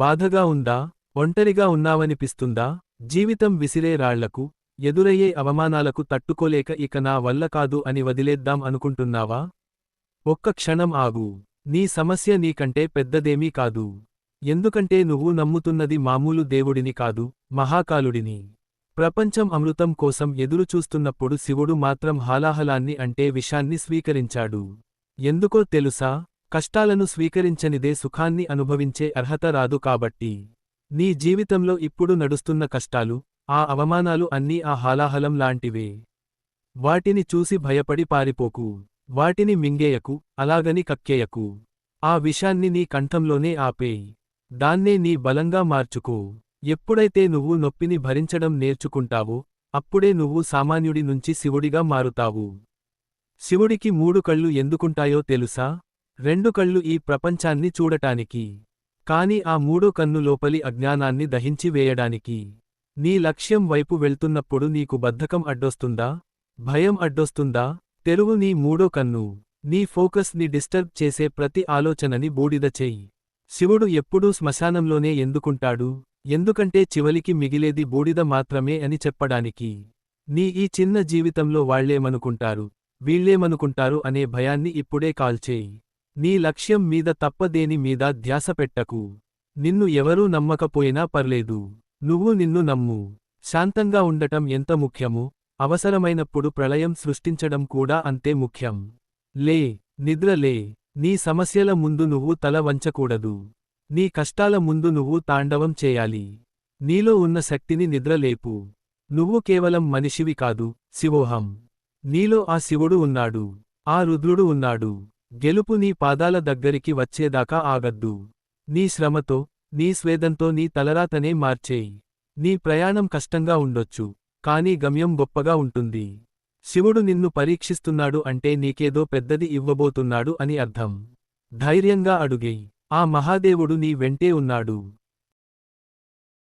బాధగా ఉందా ఒంటరిగా ఉన్నావనిపిస్తుందా? జీవితం విసిరే రాళ్ళకు ఎదురయ్యే అవమానాలకు తట్టుకోలేక ఇక నా వల్ల కాదు అని వదిలేద్దాం అనుకుంటున్నావా? ఒక్క క్షణం ఆగు. నీ సమస్య నీకంటే పెద్దదేమీ కాదు. ఎందుకంటే నువ్వు నమ్ముతున్నది మామూలు దేవుడిని కాదు మహాకాలుడిని. ప్రపంచం అమృతం కోసం ఎదురుచూస్తున్నప్పుడు శివుడు మాత్రం హాలాహలాన్ని అంటే విషాన్ని స్వీకరించాడు. ఎందుకో తెలుసా? కష్టాలను స్వీకరించనిదే సుఖాన్ని అనుభవించే అర్హత రాదు కాబట్టి. నీ జీవితంలో ఇప్పుడు నడుస్తున్న కష్టాలు ఆ అవమానాలు అన్నీ ఆ హాలాహలం లాంటివే. వాటిని చూసి భయపడి పారిపోకు. వాటిని మింగేయకు అలాగని కక్కేయకు. ఆ విషాన్ని నీ కంఠంలోనే ఆపేయ్ దాన్నే నీ బలంగా మార్చుకో. ఎప్పుడైతే నువ్వు నొప్పిని భరించడం నేర్చుకుంటావో అప్పుడే నువ్వు సామాన్యుడి నుంచి శివుడిగా మారుతావు. శివుడికి మూడు కళ్ళు ఎందుకుంటాయో తెలుసా? రెండు కళ్ళు ఈ ప్రపంచాన్ని చూడటానికి కాని ఆ మూడో కన్ను లోపలి అజ్ఞానాన్ని దహించి వేయడానికి. నీ లక్ష్యం వైపు వెళ్తున్నప్పుడు నీకు బద్ధకం అడ్డొస్తుందా? భయం అడ్డొస్తుందా? తెరువు నీ మూడో కన్ను. నీ ఫోకస్ని డిస్టర్బ్ చేసే ప్రతి ఆలోచనని బూడిద చెయ్యి శివుడు ఎప్పుడూ శ్మశానంలోనే ఎందుకుంటాడు? ఎందుకంటే చివలికి మిగిలేది బూడిద మాత్రమే అని చెప్పడానికి. నీ ఈ చిన్న జీవితంలో వాళ్ళేమనుకుంటారు? వీళ్ళేమనుకుంటారు అనే భయాన్ని ఇప్పుడే కాల్చేయి. నీ లక్ష్యం మీద తప్పదేని మీద ధ్యాస పెట్టకు. నిన్ను ఎవరూ నమ్మకపోయినా పర్లేదు. నువ్వు నిన్ను నమ్ము. శాంతంగా ఉండటం ఎంత ముఖ్యమో? అవసరమైనప్పుడు ప్రళయం సృష్టించడం కూడా అంతే ముఖ్యం. లే నిద్రలే నీ సమస్యల ముందు నువ్వు తల వంచకూడదు. నీ కష్టాల ముందు నువ్వు తాండవం చేయాలి. నీలో ఉన్న శక్తిని నిద్రలేపు నువ్వు కేవలం మనిషివి కాదు శివోహం. నీలో ఆ శివుడు ఉన్నాడు. ఆ రుద్రుడు ఉన్నాడు. గెలుపు నీ పాదాల దగ్గరికి వచ్చేదాకా ఆగద్దు. నీ శ్రమతో నీ స్వేదంతో నీ తలరాతనే మార్చేయి. నీ ప్రయాణం కష్టంగా ఉండొచ్చు కానీ గమ్యం గొప్పగా ఉంటుంది. శివుడు నిన్ను పరీక్షిస్తున్నాడు అంటే నీకేదో పెద్దది ఇవ్వబోతున్నాడు అని అర్థం. ధైర్యంగా అడుగేయ్. ఆ మహాదేవుడు నీ వెంటే ఉన్నాడు.